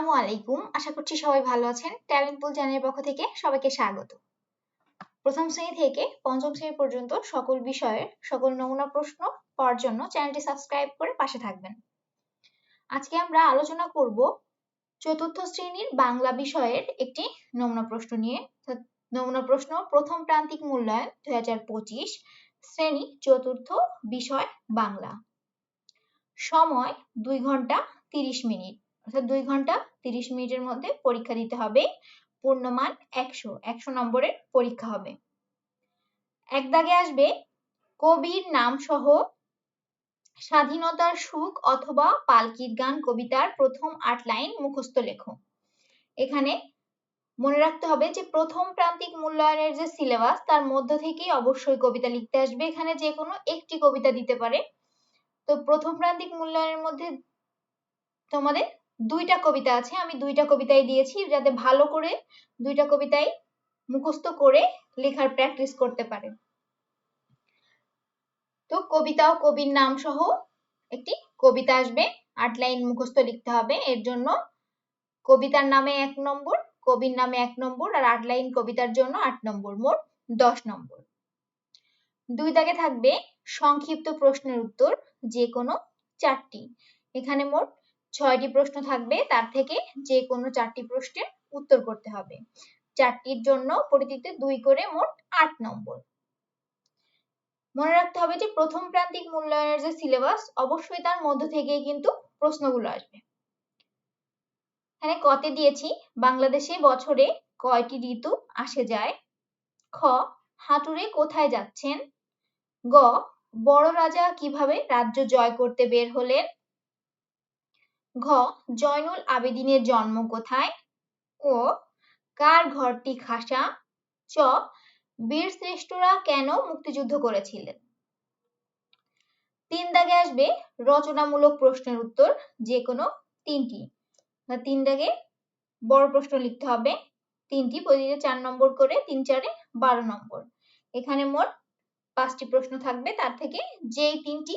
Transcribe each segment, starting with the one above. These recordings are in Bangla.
আসসালামু আলাইকুম। আশা করছি সবাই ভালো আছেন। ট্যালেন্ট পুল চ্যানেলের পক্ষ থেকে সবাইকে স্বাগত। প্রথম শ্রেণি থেকে পঞ্চম শ্রেণি পর্যন্ত সকল বিষয়ের, সকল নমুনা প্রশ্ন পাওয়ার জন্য চ্যানেলটি সাবস্ক্রাইব করে পাশে থাকবেন। আজকে আমরা আলোচনা করব চতুর্থ শ্রেণির বাংলা বিষয়ের একটি নমুনা প্রশ্ন নিয়ে। নমুনা প্রশ্ন, প্রথম প্রান্তিক মূল্যায়ন, দুই হাজার পঁচিশ, শ্রেণি চতুর্থ বিষয় বাংলা। সময়, দুই ঘণ্টা তিরিশ মিনিট। অর্থাৎ দুই ঘণ্টা তিরিশ মিনিটের মধ্যে পরীক্ষা দিতে হবে। পূর্ণমান একশো একশো নম্বরের পরীক্ষা হবে। এক দাগে আসবে, কবির নাম সহ স্বাধীনতার সুখ অথবা পালকির গান কবিতার প্রথম আট লাইন মুখস্থ লেখো। এখানে মনে রাখতে হবে যে, প্রথম প্রান্তিক মূল্যায়নের যে সিলেবাস, তার মধ্য থেকেই অবশ্যই কবিতা লিখতে আসবে। এখানে যে কোনো একটি কবিতা দিতে পারে। তো প্রথম প্রান্তিক মূল্যায়নের মধ্যে তোমাদের দুইটা কবিতা আছে, আমি দুইটা কবিতাই দিয়েছি যাতে ভালো করে দুইটা কবিতাই মুখস্থ করে লেখার প্র্যাকটিস করতে পারে। তো কবিতা ও কবির নাম সহ একটি কবিতা আসবে, আট লাইন মুখস্থ লিখতে হবে। এর জন্য কবিতার নামে এক নম্বর, কবির নামে এক নম্বর আর আট লাইন কবিতার জন্য আট নম্বর, মোট দশ নম্বর। দুই দাগে থাকবে সংক্ষিপ্ত প্রশ্নের উত্তর, যে কোনো চারটি। এখানে মোট ছয়টি প্রশ্ন থাকবে, তার থেকে যে কোনো চারটি প্রশ্নের উত্তর করতে হবে। চারটির জন্য পরিচিত দুই করে মোট আট নম্বর। মনে রাখতে হবে যে প্রথম প্রান্তিক মূল্যায়নের যে সিলেবাস, অবশ্যই তার মধ্য থেকেই কিন্তু প্রশ্নগুলো আসবে। এখানে কতে দিয়েছি, বাংলাদেশে বছরে কয়টি ঋতু আসে যায়? খ হাঁটুরে কোথায় যাচ্ছেন? গ, বড় রাজা কীভাবে রাজ্য জয় করতে বের হলেন? ঘ, জয়নুল আবেদিনের জন্ম কোথায়? ও কার ঘরটি খাসা? চ, বীর শ্রেষ্ঠরা কেন মুক্তিযুদ্ধ করেছিলেন? তিন দাগে আসবে রচনামূলক প্রশ্নের উত্তর যে কোনো তিনটি তিন দাগে বড় প্রশ্ন লিখতে হবে। তিনটি, প্রতিটি চার নম্বর করে তিন চারে বারো নম্বর। এখানে মোট পাঁচটি প্রশ্ন থাকবে। তার থেকে যেই তিনটি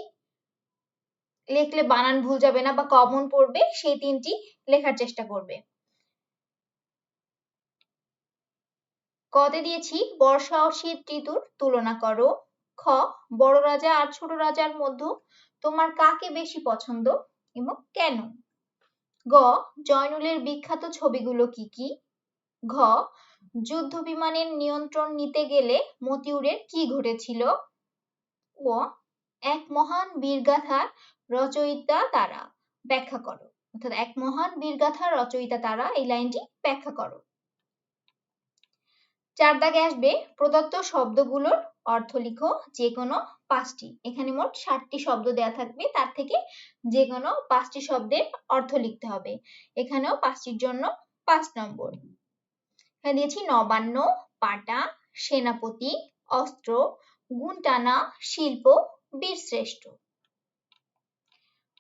লিখলে বানান ভুল যাবে না বা কমন পড়বে, সেই তিনটি লেখার চেষ্টা করবে। কতে দিয়েছি, বর্ষা ও শীত ঋতুর তুলনা করো। খ, বড় রাজা আর ছোট রাজার মধ্যে তোমার কাকে বেশি পছন্দ এবং কেন? গ, জয়নুলের বিখ্যাত ছবিগুলো কি কি? ঘ যুদ্ধ বিমানের নিয়ন্ত্রণ নিতে গেলে মতিউরের কি ঘটেছিল? ও এক মহান বীরগাথার রচয়িতা তারা। ব্যাখ্যা করো। অর্থাৎ এক মহান বীরগাথার রচয়িতা তারা, এই লাইনটি ব্যাখ্যা করো। চার দাগে আসবে, প্রদত্ত শব্দগুলোর অর্থ লিখো যে কোনো পাঁচটি। এখানে মোট ষাটটি শব্দ দেয়া থাকবে, তার থেকে যে কোনো পাঁচটি শব্দের অর্থ লিখতে হবে। এখানেও পাঁচটির জন্য পাঁচ নম্বর। এখানে দিয়েছি নবান্ন, পাটা, সেনাপতি, অস্ত্র গুণটানা শিল্প বীরশ্রেষ্ঠ।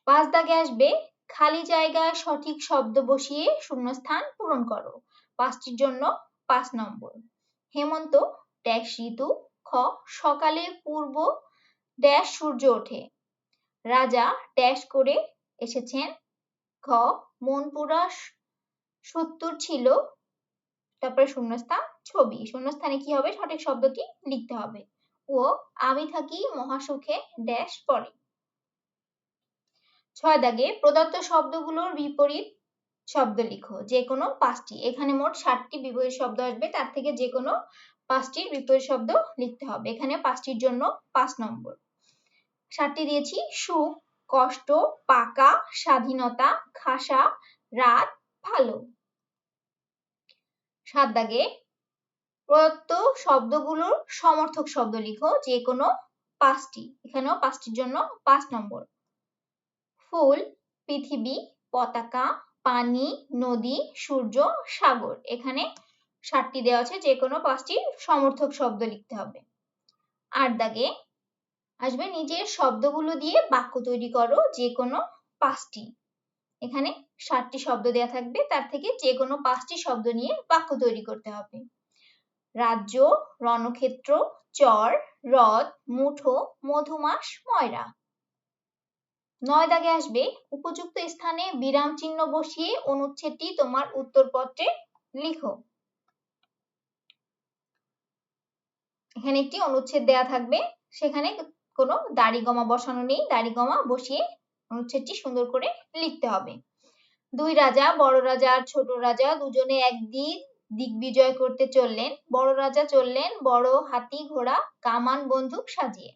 পাঁচ দাগে আসবে, খালি জায়গায় সঠিক শব্দ বসিয়ে শূন্যস্থান পূরণ করো। পাঁচটির জন্য পাঁচ নম্বর। হেমন্ত, ড্যাশ ঋতু, খ, সকালে পূর্ব ড্যাশ সূর্য ওঠে। রাজা ড্যাশ করে এসেছেন। খ মনপুরা সত্তর ছিল। তারপরে শূন্যস্থান, ছবি। শূন্যস্থানে কি হবে? সঠিক শব্দটি লিখতে হবে। ও আমি থাকি মহাসুখে ড্যাশ পরে। ছয় দাগে প্রদত্ত শব্দগুলোর বিপরীত শব্দ লিখো, যে কোনো পাঁচটি। এখানে মোট ষাটটি বিপরীত শব্দ আসবে, তার থেকে যে কোনো পাঁচটির বিপরীত শব্দ লিখতে হবে। এখানে পাঁচটির জন্য পাঁচ নম্বর। ষাটটি দিয়েছি, সুখ, কষ্ট, পাকা, স্বাধীনতা, খাসা, রাত, ভালো। সাত দাগে প্রদত্ত শব্দগুলোর সমর্থক শব্দ লিখো যে কোনো পাঁচটি। এখানেও পাঁচটির জন্য পাঁচ নম্বর। ফুল, পৃথিবী, পতাকা, পানি, নদী, সূর্য, সাগর। এখানে সাতটি দেওয়া আছে যে কোনো পাঁচটি সমর্থক শব্দ লিখতে হবে। আট দাগে আসবে, নিজের শব্দগুলো দিয়ে বাক্য তৈরি করো যে কোনো পাঁচটি। এখানে সাতটি শব্দ দেওয়া থাকবে, তার থেকে যে কোনো পাঁচটি শব্দ নিয়ে বাক্য তৈরি করতে হবে। রাজ্য, রণক্ষেত্র, চর, হ্রদ, মুঠো, মধুমাস, ময়রা। নয় দাগে আসবে, উপযুক্ত স্থানে বিরাম চিহ্ন বসিয়ে অনুচ্ছেদটি তোমার উত্তরপত্রে লিখো। এখানে একটি অনুচ্ছেদ দেয়া থাকবে, সেখানে কোনো দাড়ি গমা বসানো নেই। দাড়ি গমা বসিয়ে অনুচ্ছেদটি সুন্দর করে লিখতে হবে। দুই রাজা, বড় রাজা আর ছোট রাজা দুজনে একদিন দিগ্বিজয় করতে চললেন, বড় রাজা চললেন, বড় হাতি ঘোড়া, কামান বন্দুক সাজিয়ে।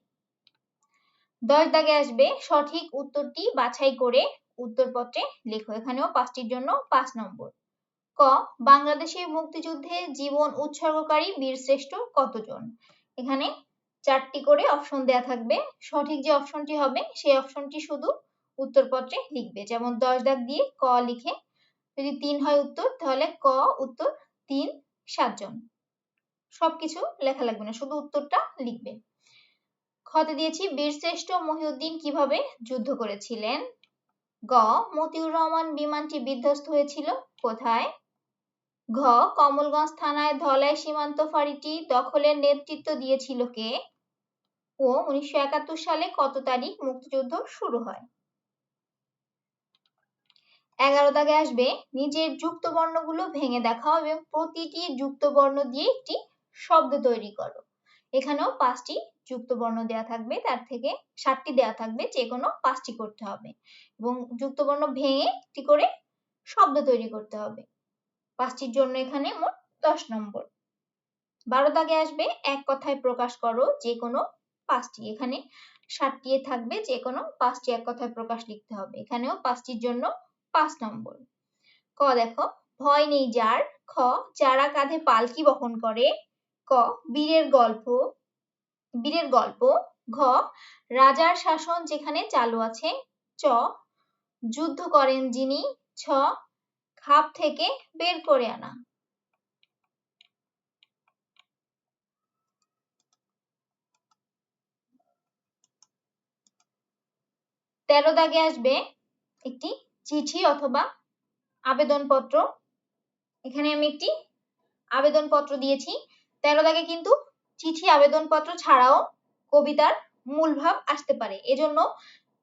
দশ দাগে আসবে, সঠিক উত্তরটি বাছাই করে উত্তরপত্রে লেখো। এখানেও পাঁচটির জন্য পাঁচ নম্বর। ক, বাংলাদেশের মুক্তিযুদ্ধে জীবন উৎসর্গকারী বীরশ্রেষ্ঠ কতজন? এখানে চারটি করে অপশন দেয়া থাকবে। সঠিক যে অপশনটি হবে, সেই অপশনটি শুধু উত্তরপত্রে লিখবে। যেমন দশ দাগ দিয়ে ক লিখে, যদি তিন হয় উত্তর, তাহলে ক উত্তর তিন সাতজন সবকিছু লেখা লাগবে না, শুধু উত্তরটা লিখবে। খতে দিয়েছি, বীরশ্রেষ্ঠ মহিউদ্দিন কীভাবে যুদ্ধ করেছিলেন? গ, মতিউর রহমান বিমানটি বিধ্বস্ত হয়েছিল কোথায়? ঘ, কমলগঞ্জ থানায় ধলাই সীমান্ত ফাঁড়িটি দখলের নেতৃত্ব দিয়েছিল কে? ও, উনিশশো একাত্তর সালে কত তারিখ মুক্তিযুদ্ধ শুরু হয়? এগারো দাগে আসবে। নিজের যুক্ত বর্ণগুলো ভেঙে দেখাও এবং প্রতিটি যুক্ত বর্ণ দিয়ে একটি শব্দ তৈরি করো। এখানেও পাঁচটি যুক্ত বর্ণ দেওয়া থাকবে, তার থেকে সাতটি দেওয়া থাকবে, যে কোনো পাঁচটি করতে হবে। এবং যুক্ত বর্ণ ভেঙে একটি করে শব্দ তৈরি করতে হবে। পাঁচটির জন্য এখানে মোট দশ নম্বর। বারো দাগে আসবে, এক কথায় প্রকাশ করো, যে কোনো পাঁচটি। এখানে সাতটি থাকবে, যে কোনো পাঁচটি এক কথায় প্রকাশ লিখতে হবে। এখানেও পাঁচটির জন্য পাঁচ নম্বর। ক, দেখো, ভয় নেই যার। খ, যারা কাঁধে পালকি বহন করে। ক, বীরের গল্প। বীরের গল্প। ঘ, রাজার শাসন যেখানে চালু আছে। চ, যুদ্ধ করেন যিনি। ছ, খাপ থেকে বের করে আনা। তেরো দাগে আসবে একটি চিঠি অথবা আবেদনপত্র। এখানে আমি একটি আবেদনপত্র দিয়েছি। তেরো দাগে কিন্তু চিঠি, আবেদনপত্র ছাড়াও কবিতার মূল ভাব আসতে পারে। এজন্য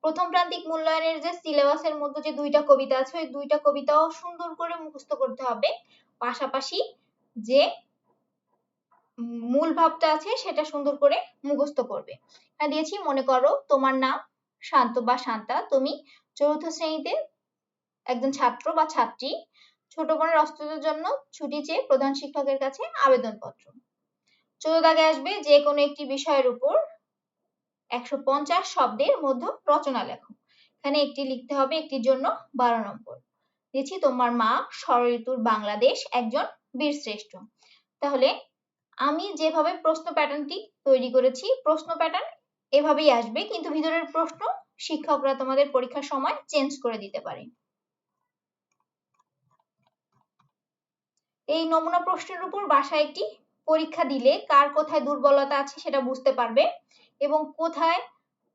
প্রথম প্রান্তিক মূল্যায়নের যে সিলেবাসের মধ্যে যে দুইটা কবিতা আছে, ওই দুইটা কবিতাও সুন্দর করে মুখস্থ করতে হবে। পাশাপাশি যে মূল ভাবটা আছে, সেটা সুন্দর করে মুখস্থ করবে। দিয়েছি, মনে করো, তোমার নাম শান্ত বা শান্তা, তুমি চতুর্থ শ্রেণীতে একজন ছাত্র বা ছাত্রী ছোট বোনের অস্ত্রের জন্য ছুটি চেয়ে প্রধান শিক্ষকের কাছে আবেদনপত্র। চোদ্দ দাগে আসবে যে কোনো একটি বিষয়ের উপর একশো পঞ্চাশ শব্দের মধ্যে রচনা লেখো। এখানে একটি লিখতে হবে একটির জন্য বারো নম্বর। দিচ্ছি তোমার মা ষড়ঋতুর বাংলাদেশ একজন বীরশ্রেষ্ঠ। তাহলে আমি যেভাবে প্রশ্ন প্যাটার্নটি তৈরি করেছি, প্রশ্ন প্যাটার্ন এভাবেই আসবে, কিন্তু ভিতরের প্রশ্ন শিক্ষকরা তোমাদের পরীক্ষার সময় চেঞ্জ করে দিতে পারে। এই নমুনা প্রশ্নের উপর বাসায় একটি পরীক্ষা দিলে কার কোথায় দুর্বলতা আছে সেটা বুঝতে পারবে এবং কোথায়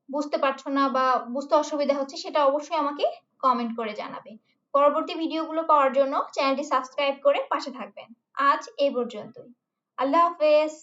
বুঝতে পারছ না বা বুঝতে অসুবিধা হচ্ছে সেটা অবশ্যই আমাকে কমেন্ট করে জানাবে। পরবর্তী ভিডিওগুলো পাওয়ার জন্য চ্যানেলটি সাবস্ক্রাইব করে পাশে থাকবেন। আজ এই পর্যন্তই। আল্লাহ হাফেজ।